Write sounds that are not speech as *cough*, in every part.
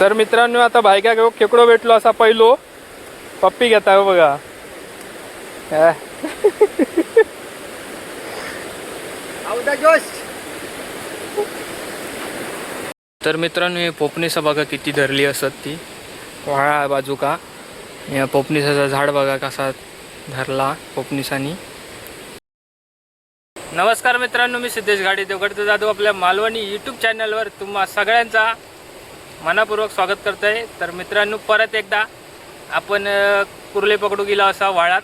तर मित्रांनो आता भायक्या घेऊ खेकडो भेटलो असा पहिलो पप्पी घेता हो बघा. तर मित्रांनो हे पोपणीचा बघा किती धरली असत ती. वाळा बाजू का या पोपणीसाचा झाड बघा कसा धरला पोपणीसानी. नमस्कार मित्रांनो मी सिद्धेश गाडी देवगडचा जाधव आपल्या मालवणी यूट्यूब चॅनलवर तुम्हा सगळ्यांचा मनापूर्वक स्वागत करतो आहे तर मित्रांनो परत एकदा आपण कुर्ले पकडू गेला असा वाळात.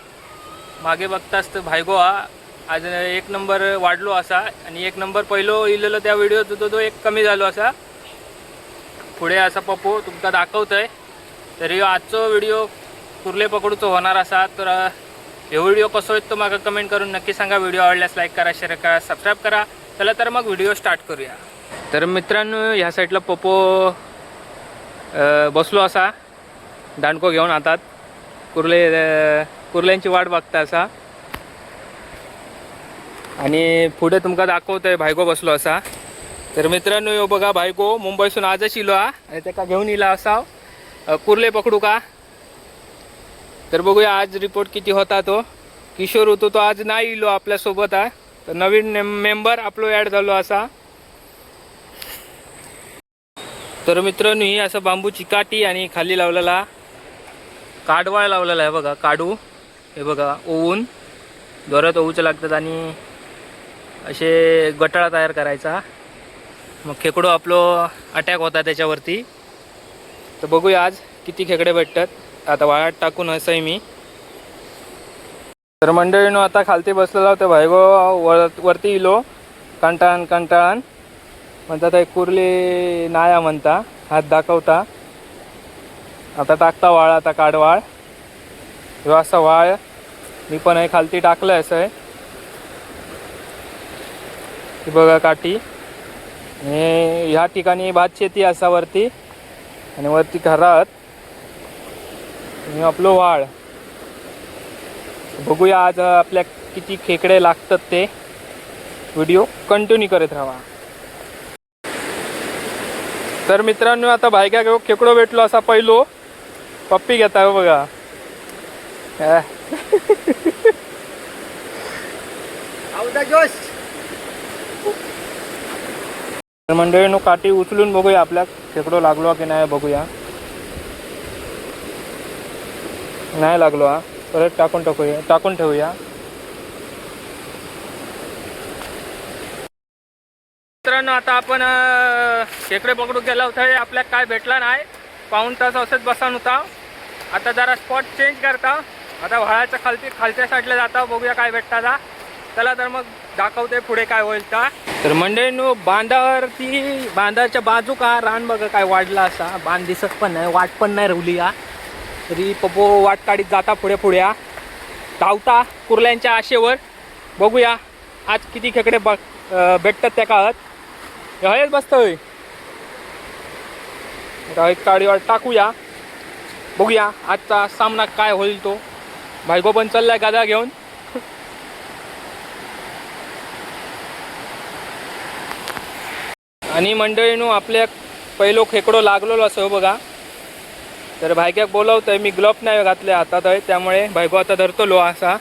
मागे बघताच तर भायगोवा. आज एक नंबर वाढलो असा आणि एक नंबर पहिलो इलेलो त्या व्हिडिओत होतो तो एक कमी झालो असा. पुढे असा पप्पो तुमका दाखवतोय. तरी आजचो व्हिडिओ कुर्ले पकडूचो होणार असा. तर अ, हे व्हिडिओ कसो आहेत तो मागं कमेंट करून नक्की सांगा. व्हिडिओ आवडल्यास लाईक करा शेअर करा सबस्क्राईब करा. चला तर मग व्हिडिओ स्टार्ट करूया. तर मित्रांनो ह्या साईडला पप्पो बसलो असा. दांडको घेऊन हातात. कुर्ले कुर्ल्यांची वाट बघता असा. आणि पुढे तुमका दाखवतोय भायको बसलो असा. तर मित्रांनो यो बघा भायको मुंबईसून आजच इलो हा. आणि त्याका घेऊन इला असा कुर्ले पकडू का? तर बघूया आज रिपोर्ट किती होता तो. किशोर होतो तो आज नाही इलो आपल्यासोबत हा. तर नवीन मेंबर आपलो ॲड झालो असा. तर मित्रांनो ही असं बांबू चिकाटी आणि खाली लावलेला काडवाळ लावलेला आहे बघा काडू. हे बघा ओवून दोऱ्यात ओवूचं लागतात आणि असे गटाळा तयार करायचा. मग खेकडो आपलो अटॅक होता त्याच्यावरती. तर बघूया आज किती खेकडे भेटतात. आता वाळ्यात टाकून असं आहे मी. तर मंडळीनो आता खालती बसलेला होता भाईगो वर वरती इलो. कंटाळण कंटाळण. म्हणतात एक कुर्ली नाया म्हणता. हात दाखवता. आता टाकता वाळ आता काडवाळ ह्यो असा वाळ. मी पण हे खालती टाकलं असं आहे ही बघा काठी. आणि ह्या ठिकाणी भात शेती असा वरती. आणि वरती घरात. आणि आपलं वाळ. बघूया आज आपल्या किती खेकडे लागतात ते. व्हिडिओ कंटिन्यू करत राहा. तर मित्रांनो आता भायक्या घेऊ खेकडो भेटलो असा पहिलो पप्पी घेता हो बघा. तर मंडळीनो काठी उचलून बघूया आपल्या खेकडो लागलो की नाही बघूया. नाही लागलो हा. परत टाकून टाकूया टाकून ठेवूया. मित्रांनो आता आपण खेकडे पकडू गेला होता. आपल्याला काय भेटला नाही. पाऊन तास असंच बसान होता आता जरा स्पॉट चेंज करता. आता व्हाळाच्या खालती खालच्या साईडला जाता. बघूया काय भेटता जा चला तर मग दाखवते पुढे काय होईल का तर मंडळींनो बांधावरती बांधाच्या बाजू का? रान बघा काय वाढला असा. बांध दिसत पण नाही. वाट पण नाही रवली या. तरी पप्पो वाट काढीत जाता पुढे पुढे धावता कुर्ल्यांच्या आशेवर. बघूया आज किती खेकडे बघ भेटतात त्या काळात. हेच बसतोय आता एक काडीवर टाकूया. बघूया आजचा सामना काय होईल तो. भाईगो पण चाललाय गादा घेऊन. आणि मंडळीनो आपल्या पहिलो खेकडो लागलेलो हो बघा. तर भायक्याक बोलवतोय मी ग्लोव नाही घातले हातात आहे त्यामुळे भायगो आता धरतो लो असा.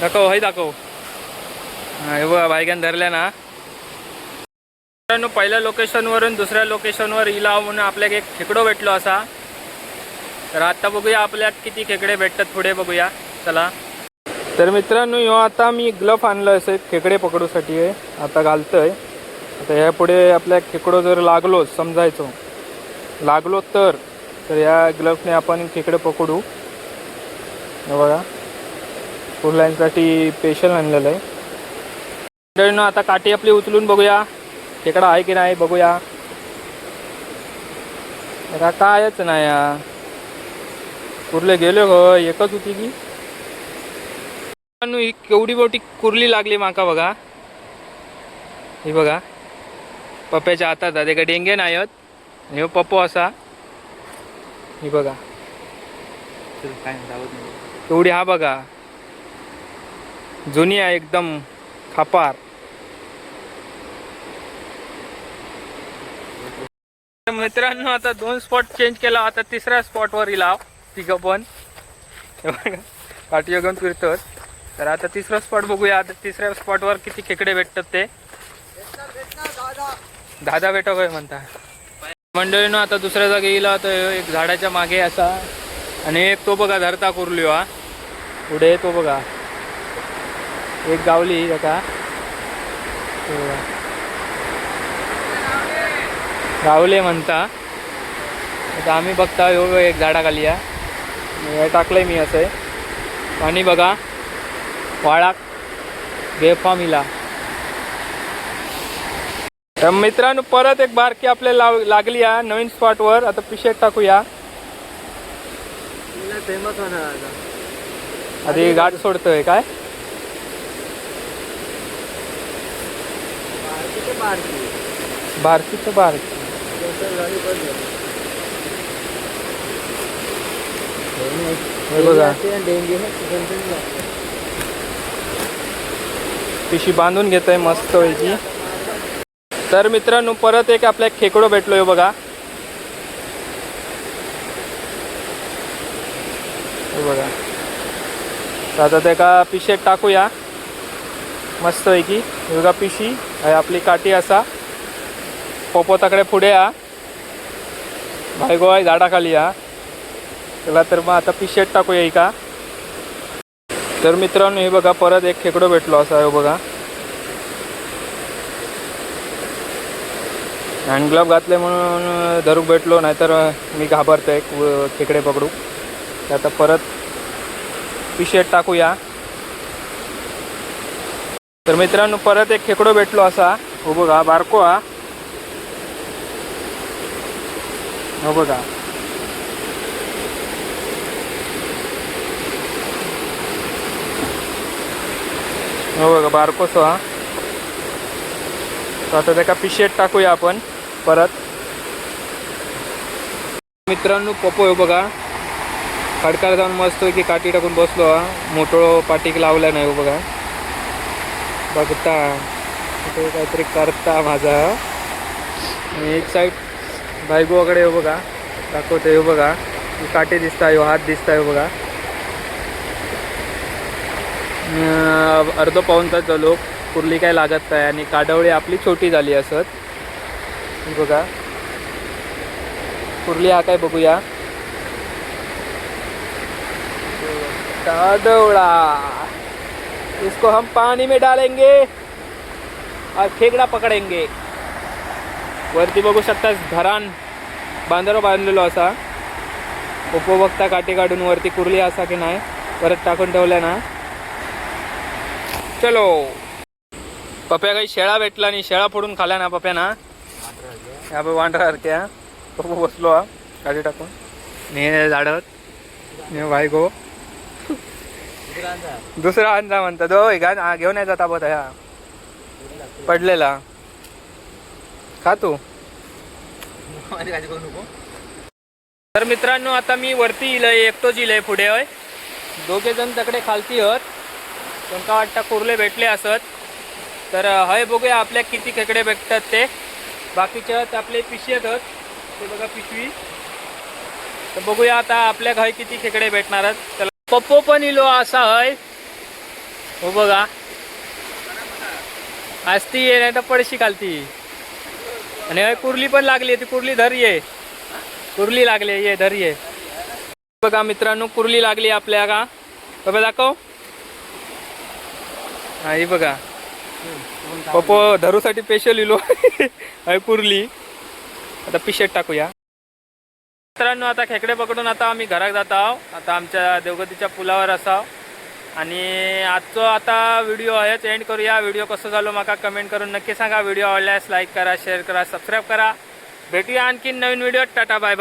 दाखव हय दाखव. हा हे बघा धरल्या ना. मित्रांनो पहिल्या लोकेशनवरून दुसऱ्या लोकेशनवर इला म्हणून आपल्याक एक खेकडो भेटलो असा. तर आता बघूया आपल्यात किती खेकडे भेटतात पुढे बघूया. चला. तर मित्रांनो ह्यो आता मी ग्लफ आणलं असं खेकडे पकडूसाठी. आहे आता घालतोय. आता ह्या पुढे आपल्या खेकडो जर लागलो समजायचो. लागलो तर तर या ग्लफने आपण खेकडे पकडू. बघा. कुर्ल्यांसाठी स्पेशल आणलेलं आहे. मंडळींनो आता काठी आपली उचलून बघूया. खेकडा आहे की नाही बघूया. आता कायच नाही या कुर्ले गेले हो एकच होती की. ही केवढी मोठी कुर्ली लागली माका बघा. ही बघा. पप्प्याच्या हातात आहे. का डेंगे आणि ह्यो पप्पो असा. ही बघा. एवढी हा बघा. जुनी आहे एकदम खापार. मित्रांनो आता दोन स्पॉट चेंज केला. आता तिसऱ्या स्पॉटवर इला तिघ पण. काठी घेऊन फिरतो तर आता तिसरा स्पॉट बघूया. आता तिसऱ्या स्पॉटवर किती खेकडे भेटतात ते? दादा भेटो काय म्हणता. मंडळीनं आता दुसऱ्या जागी येईल. तर एक झाडाच्या मागे असा. आणि एक तो बघा धरता कुरली हा. पुढे तो बघा. एक गावली का गावले म्हणता. आता आम्ही बघता यो एक झाडाखाली या. हे टाकलंय मी असं. पाणी बघा वाळाक बेफाम इला तर मित्रांनो परत एक बारकी आपल्याला लाव लागली या नवीन स्पॉटवर आता पिशेट टाकूया. फेमस होणार आधी गाठ सोडतोय काय? बारकी. ते बारकी तर बारकी. हे बघा. पिशी बांधून घेतोय मस्त पैकी. तर मित्रांनो परत एक आपल्या खेकडो भेटलोय बघा. हे बघा. तर आता ते का पिशेत टाकूया. मस्त पैकी. बघा पिशी. आहे आपली काठी असा. पोपोताकडे पुढे या. भायगो आहे झाडाखाली या. चला तर मग आता पिशेट टाकूया ही का? तर मित्रांनो हे बघा परत एक खेकडो भेटलो असा हे बघा. हँड ग्लव्ह घातले म्हणून धरूक भेटलो नाहीतर मी घाबरतो एक खेकडे पकडू. आता परत पिशेट टाकूया. तर मित्रांनो परत एक खेकडो भेटलो असा. हो बघा बारको हा. हो बघा. हो बघा बारकोसो हा. तर आता त्याका पिशेट टाकूया आपण परत. मित्रांनो पपो हो बघा. खडकार जाऊन मस्त की काठी टाकून बसलो हा. मोठो पाटीक लावला नाही हो बघा. बघता. तो काहीतरी करता माझा. आणि एक साईड बायगोकडे येऊ बघा. दाखवते हो बघा. काटे काठी दिसता येऊ हात दिसताय हो बघा अं, अर्धो पाऊन तास झालो. कुर्ली काय लागत नाही आणि काडवळी आपली छोटी झाली असत. बघा. कुर्ली हा काय बघूया. काडवळा. इसको हम पानी में डालेंगे और खेकडा पकडेंगे। वरती बघू शकता घरान बांधारो बांधलेलो असा। उपभोक्ता काटे काठी काढून वरती कुरली असा की नाही परत टाकून ठेवल्या ना। चलो। पप्या काही शेळा भेटला आणि शेळा फोडून खाल्या ना पप्या ना। या बघ वांढरासारख्या पप्पू बसलो हा काठी टाकून। ने झाडत ने भाई गो। दुसरा अंजा म्हणतात होय का हा घेऊन यायचा ताबत ह्या पडलेला. खा तू. तर मित्रांनो आता मी वरती इलय एकटोच इलय पुढे होय. दोघे जण तकडे खालती हत. तुमका वाटतं कुर्ले भेटले असत. तर हय बघूया आपल्या किती खेकडे भेटतात ते. बाकीचे आहेत आपले पिशवी आहेत ते बघा पिशवी. तर बघूया आता आपल्या हय किती खेकडे भेटणार आहेत. पप्पो पण इलो असा हय. हो बघा. असती ये नाही तर पडशी घालती आणि हय कुर्ली पण लागली ती. कुर्ली धर ये. कुर्ली लागली ये धर ये. बघा मित्रांनो कुर्ली लागली आपल्या का? बघा दाखव. हा हे बघा. पप्पो धरूसाठी स्पेशल इलो. *laughs* आहे कुर्ली. आता पिशेट टाकूया. मित्रांनो आता खेकडे पकडून आता आम्ही घरात जात आहोत. आता आमच्या देवगतीच्या पुलावर असाव. आणि आजचो आता व्हिडिओ हेच एंड करूया. व्हिडिओ कसं झालो माका कमेंट करून नक्की सांगा. व्हिडिओ आवडल्यास लाईक करा शेअर करा सबस्क्राईब करा. भेटूया आणखीन नवीन व्हिडिओ टाटा बाय बाय